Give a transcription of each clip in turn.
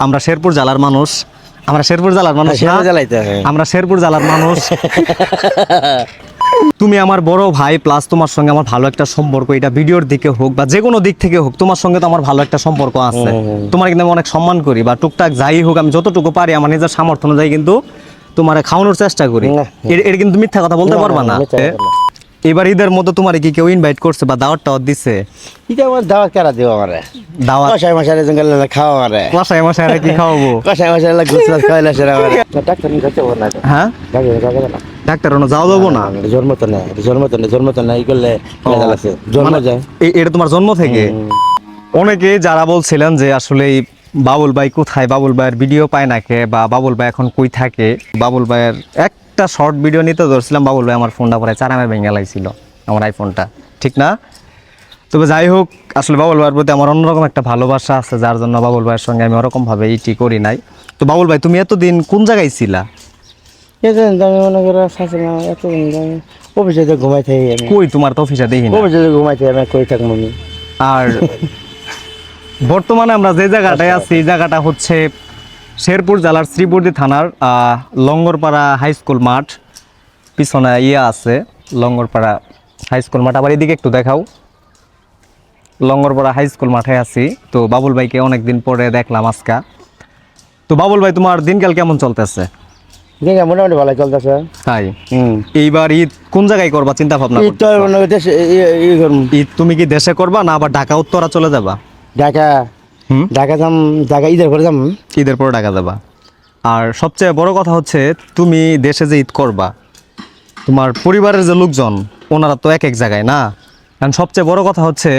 আমরা শেরপুর জেলার মানুষ। আমরা শেরপুর জেলার মানুষ না? তো, হ্যাঁ। আমরা শেরপুর জেলার মানুষ। তুমি আমার বড় ভাই প্লাস তোমার সঙ্গে আমার ভালো একটা সম্পর্ক এটা ভিডিওর দিকে হোক বা যে কোনো দিক থেকে হোক তোমার সঙ্গে তো আমার ভালো একটা সম্পর্ক আছে। তোমার কিন্তু আমি অনেক সম্মান করি বা টুকটাক যাই হোক আমি যতটুকু পারি আমার নিজের সামর্থ্য অনুযায়ী কিন্তু তোমার খাওয়ানোর চেষ্টা করি। এর কিন্তু মিথ্যা কথা বলতে পারবা না। এবার ঈদের মতো তোমার কি কেউ ইনভাইট করছে বা দাওয়াত টাওয়াত দিছে? এটা আমার দাওয়াত কেরা দিব আমারে? দাওয়াত? কষাই মশাই জঙ্গল খাওয়া আমারে? কষাই মশাই কি খাওয়াবো? কষাই মশাই গুছ গুছ খাওয়াইলে সেরা আমারে। ডাক্তার নিয়ে যাচ্ছে না। হ্যাঁ? ডাক্তার যাবে না। ডাক্তার ওনো যাও দেবো না? জন্ম তো নেই জন্ম তো নেই জন্ম তো নেই করলে জন্ম মানে যায়। এটা তোমার জন্ম থেকে? অনেকে যারা বলছিলেন যে আসলে এই বাবুল ভাই কোথায়? বাবুল ভাইয়ের ভিডিও পায় না কে? বা বাবুল ভাই এখন কই থাকে? বাবুল ভাইয়ের একটা শর্ট ভিডিও নিতে ধরছিলাম বাবুল ভাই আমার ফোনটা পরে চারামের ভেঙে লাইছিল আমার আইফোনটা ঠিক না? তবে যাই হোক আসলে বাবুল ভাইয়ের প্রতি আমার অন্যরকম একটা ভালোবাসা আছে যার জন্য বাবুল ভাইয়ের সঙ্গে আমি ওরকম ভাবে ইটি করি নাই। তো বাবুল ভাই তুমি এতদিন কোন জায়গায় ছিলা? এতদিন তো আমি মনে করো শাসিলাম এতদিন আমি অফিসে ঘুমাই থাকি কই তোমার তো অফিসে দেখি না। অফিসে ঘুমাই থাকি আমি কই থাকব আর বর্তমানে আমরা যে জায়গাটায় আছি এই জায়গাটা হচ্ছে শেরপুর জেলার শ্রীবর্দী থানার আহ, লঙ্গরপাড়া হাই স্কুল মাঠ। পিছনে ইয়ে আছে লঙ্গরপাড়া হাই স্কুল মাঠ। আবার এদিকে একটু দেখাও। লঙ্গরপাড়া হাই স্কুল মাঠে আছি। তো বাবুল ভাইকে অনেকদিন পরে দেখলাম আজকা। তো বাবুল ভাই তোমার দিনকাল কেমন চলতেছে? ঠিক মোটামুটি ভালো চলতেছে। তাই? হুম। এইবার ঈদ কোন জায়গায় করবা চিন্তা ভাবনা এই তো করতে ই করুন ঈদ তুমি কি দেশে করবা না আবার ঢাকা উত্তরা চলে যাবা? ঢাকা ঢাকা যাম ঢাকা ঈদের করে যাম। ঈদের পরে টাকা দেবা আর সবচেয়ে বড় কথা হচ্ছে তুমি দেশে যে ঈদ করবা তোমার পরিবারের যে লোকজন ওনারা তো এক এক জায়গায় না? কারণ সবচেয়ে বড় কথা হচ্ছে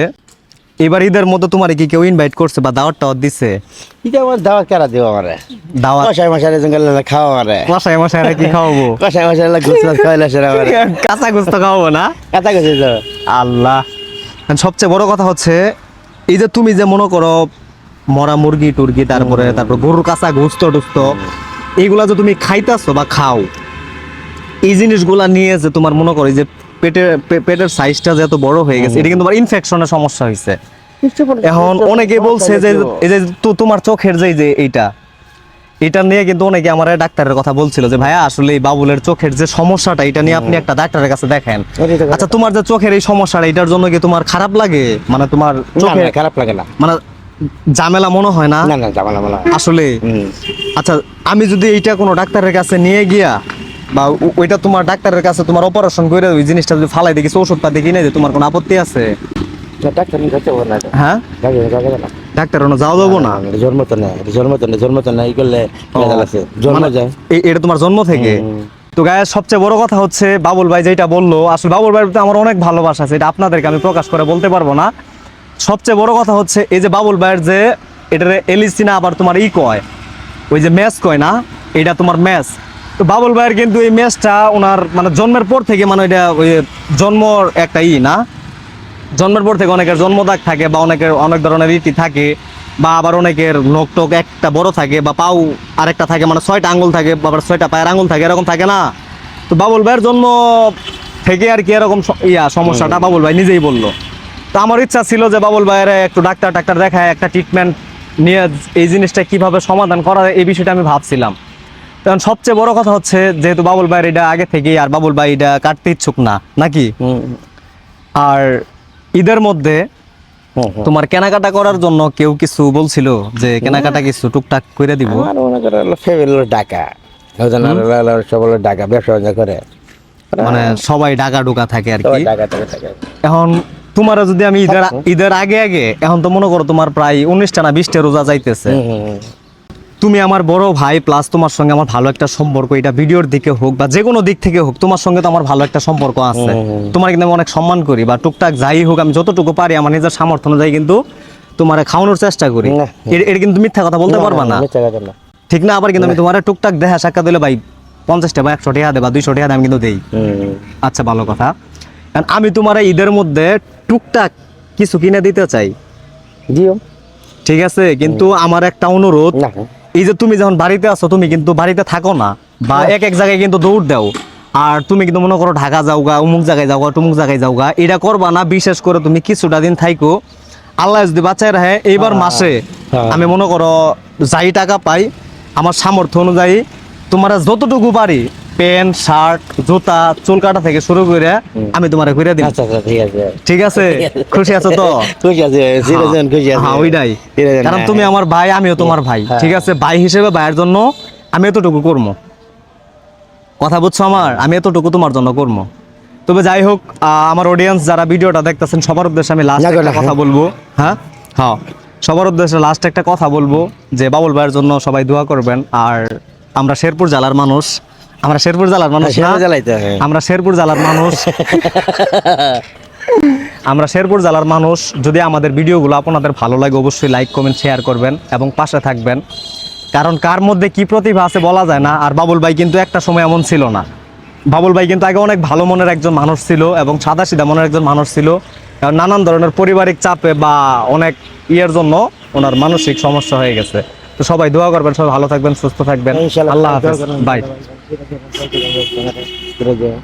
এবার ঈদের মধ্যে তোমার কি কেউ ইনভাইট করছে বা দাওয়াত টাওয়াত দিছে? এটা আমার দাওয়াত কেরা দিব আমারে? দাওয়াত? কষাই মশাই জঙ্গল খাওয়া আমারে? মশাই মশাই কি খাওয়াবো? কষাই মশাই খাওয়াইলে আমারে। কাঁচা গুস্ত খাওয়াবো না? কইছে আল্লাহ। সবচেয়ে বড় কথা হচ্ছে এই যে তুমি যে মনে করো মরা মুরগি টুরগি তারপরে তারপর গরুর কাঁচা গুস্ত টুস্ত এইগুলা যে তুমি খাইতেছো বা খাও এই জিনিসগুলা নিয়ে যে তোমার মনে করো যে পেটের পেটের সাইজটা যে এত বড় হয়ে গেছে এটা কিন্তু তোমার ইনফেকশনের সমস্যা হয়েছে এখন অনেকে বলছে যে এই যে তোমার চোখের যে যে এইটা এটা নিয়ে কিন্তু অনেকে আমার ডাক্তারের কথা বলছিল যে ভাইয়া আসলে এই বাবুলের চোখের যে সমস্যাটা এটা নিয়ে আপনি একটা ডাক্তারের কাছে দেখেন। আচ্ছা তোমার যে চোখের এই সমস্যাটা এটার জন্য কি তোমার খারাপ লাগে? মানে তোমার না, চোখে খারাপ লাগে না। মানে ঝামেলা মনে হয় না? না না আসলে? আচ্ছা আমি যদি এইটা কোনো ডাক্তারের কাছে নিয়ে গিয়া বা ওইটা তোমার ডাক্তারের কাছে তোমার অপারেশন করে ওই জিনিসটা যদি ফালাই দেখি ওষুধ পাতি কিনে যে তোমার কোনো আপত্তি আছে? ডাক্তার না। হ্যাঁ? ডাক্তার না? ওনো যাও না জন্ম তো নেই জন্ম তো নেই জন্ম তো নেই করলে জন্ম মানে যায়। এটা তোমার জন্ম থেকে? তো গায়ে সবচেয়ে বড় কথা হচ্ছে বাবুল ভাই যেটা বলল আসলে বাবুল প্রতি আমার অনেক ভালোবাসা আছে এটা আপনাদেরকে আমি প্রকাশ করে বলতে পারব না। সবচেয়ে বড় কথা হচ্ছে এই যে বাবুল ভাইয়ের যে এটারে এলিসিনা আবার তোমার ই কয় ওই যে ম্যাচ কয় না এটা তোমার ম্যাচ। তো বাবুল ভাইয়ের কিন্তু এই ম্যাচটা ওনার মানে জন্মের পর থেকে মানে এটা ওই জন্মর একটা ই না জন্মের পর থেকে অনেকের জন্মদাগ থাকে বা অনেকের অনেক ধরনের রীতি থাকে বা আবার অনেকের নখ টক একটা বড় থাকে বা পাও আরেকটা থাকে মানে ছয়টা আঙুল থাকে বা ছয়টা পায়ের আঙুল থাকে এরকম থাকে না? তো বাবুল ভাইয়ের জন্ম থেকে আর কি এরকম ইয়া সমস্যাটা বাবুল ভাই নিজেই বলল। তো আমার ইচ্ছা ছিল যে বাবুল ভাইয়ের একটু ডাক্তার টাক্তার দেখায় একটা ট্রিটমেন্ট নিয়ে এই জিনিসটা কীভাবে সমাধান করা যায় এই বিষয়টা আমি ভাবছিলাম। কারণ সবচেয়ে বড় কথা হচ্ছে যেহেতু বাবুল ভাইয়ের এটা আগে থেকেই আর বাবুল ভাই এটা কাটতে ইচ্ছুক না নাকি? আর ঈদের মধ্যে হুম, হুম। তোমার কেনাকাটা করার জন্য কেউ কিছু বলছিল যে কেনাকাটা কিছু টুকটাক করে দিব? আমার মনে করে ফ্যামিলি ডাকা ওজন সব হলো ডাকা ব্যবসা বাণিজ্য করে। মানে সবাই ডাকা ডুকা থাকে আর কি। এখন তোমার যদি আমি ঈদের ঈদের আগে আগে এখন তো মনে করো তোমার প্রায় উনিশটা না বিশটা রোজা যাইতেছে। তুমি আমার বড় ভাই প্লাস তোমার সঙ্গে আমার ভালো একটা সম্পর্ক এটা ভিডিওর দিকে হোক বা যে কোনো দিক থেকে হোক তোমার সঙ্গে তো আমার ভালো একটা সম্পর্ক আছে। তোমার কিন্তু আমি অনেক সম্মান করি বা টুকটাক যাই হোক আমি যতটুকু পারি আমার নিজের সামর্থ্য অনুযায়ী কিন্তু তোমার খাওয়ানোর চেষ্টা করি। এর কিন্তু মিথ্যা কথা বলতে পারবা না ঠিক না আবার কিন্তু আমি তোমার টুকটাক দেখা সাক্ষাৎ দিলে ভাই পঞ্চাশটা বা একশো টাকা দে বা দুইশো টাকা আমি কিন্তু দেই। আচ্ছা ভালো কথা। কারণ আমি তোমার ঈদের মধ্যে টুকটাক কিছু কিনে দিতে চাই। দিও। ঠিক আছে? কিন্তু আমার একটা অনুরোধ এই যে তুমি যখন বাড়িতে আছো তুমি কিন্তু বাড়িতে থাকো না বা এক এক জায়গায় কিন্তু দৌড় দাও। আর তুমি কিন্তু মনে করো ঢাকা যাওগা অমুক জায়গায় যাওগা টুমুক জায়গায় যাওগা এটা করবা না বিশেষ করে তুমি কিছুটা দিন থাইকো। আল্লাহ যদি বাঁচায় রাখে এইবার মাসে হ্যাঁ। আমি মনে করো যাই টাকা পাই আমার সামর্থ্য অনুযায়ী তোমার যতটুকু পারি প্যান্ট শার্ট জুতা চুল কাটা থেকে শুরু করে আমি তোমার করে দিই আচ্ছা আচ্ছা ঠিক আছে। ঠিক আছে? খুশি আছো তো? খুশি আছে সিরিয়াসন খুশি আছে। হ্যাঁ ওইটাই। কারণ হ্যাঁ, তুমি আমার ভাই আমিও তোমার ভাই। হ্যাঁ। ঠিক আছে? ভাই হিসেবে ভাইয়ের জন্য আমি এতটুকু করব। কথা বুঝছ আমার? আমি এতটুকু তোমার জন্য করব। তবে যাই হোক আমার অডিয়েন্স যারা ভিডিওটা দেখতেছেন সবার উদ্দেশ্যে আমি লাস্ট একটা কথা বলব। হ্যাঁ? হ্যাঁ। সবার উদ্দেশ্যে লাস্ট একটা কথা বলব যে বাবুল ভাইয়ের জন্য সবাই দোয়া করবেন। আর আমরা শেরপুর জেলার মানুষ। আমরা শেরপুর জেলার মানুষ জ্বালাইতে হবে আমরা শেরপুর জেলার মানুষ। আমরা শেরপুর জেলার মানুষ। যদি আমাদের ভিডিওগুলো আপনাদের ভালো লাগে অবশ্যই লাইক কমেন্ট শেয়ার করবেন এবং পাশে থাকবেন। কারণ কার মধ্যে কি প্রতিভা আছে বলা যায় না। আর বাবুল ভাই কিন্তু একটা সময় এমন ছিল না। বাবুল ভাই কিন্তু আগে অনেক ভালো মনের একজন মানুষ ছিল এবং সাদা সিধা মনের একজন মানুষ ছিল। কারণ নানান ধরনের পারিবারিক চাপে বা অনেক ইয়ের জন্য ওনার মানসিক সমস্যা হয়ে গেছে। তো সবাই দোয়া করবেন সবাই ভালো থাকবেন সুস্থ থাকবেন। আল্লাহ হাফেজ। Bye creo que no sé qué creo